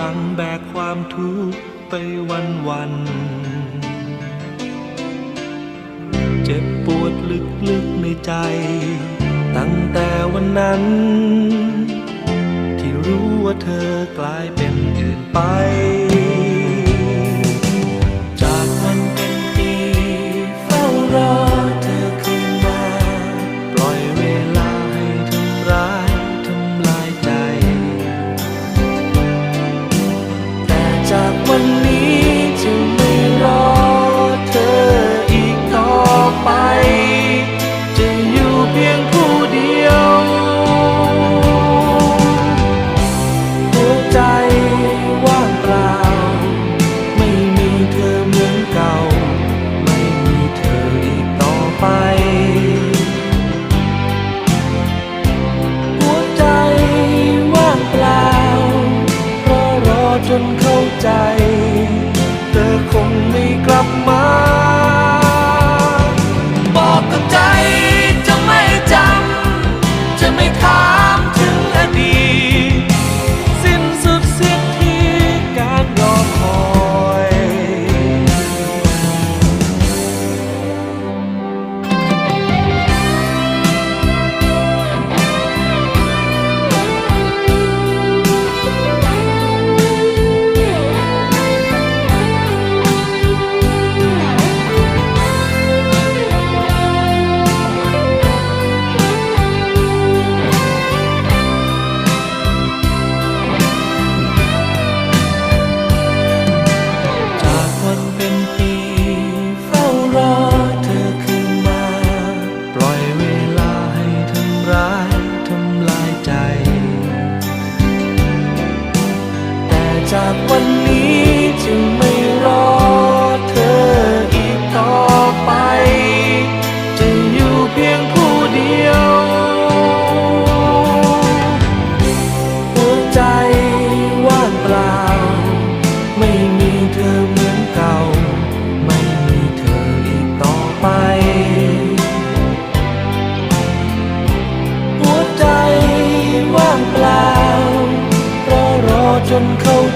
ลังแบกความทุกข์ไปวันวัน เจ็บปวดลึกๆในใจ ตั้งแต่วันนั้น ที่รู้ว่าเธอกลายเป็นอื่นไป จากวัน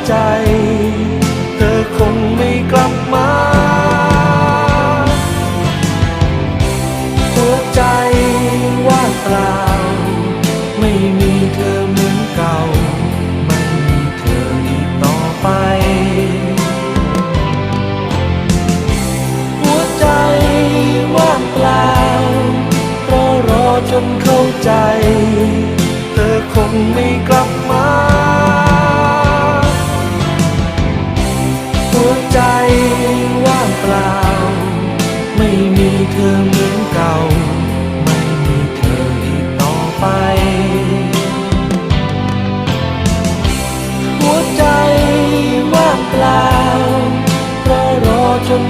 ใจ เธอคงไม่กลับมา หัวใจว่าเปล่า ไม่มีเธอเหมือนเก่า ไม่มีเธออีกต่อไป หัวใจว่าเปล่าเพราะรอจนเข้าใจ เธอคงไม่กลับ หัวใจว่างเปล่า ไม่มีเธอเหมือนเก่า ไม่มีเธออีกต่อไป หัวใจว่างเปล่าเพราะรอจน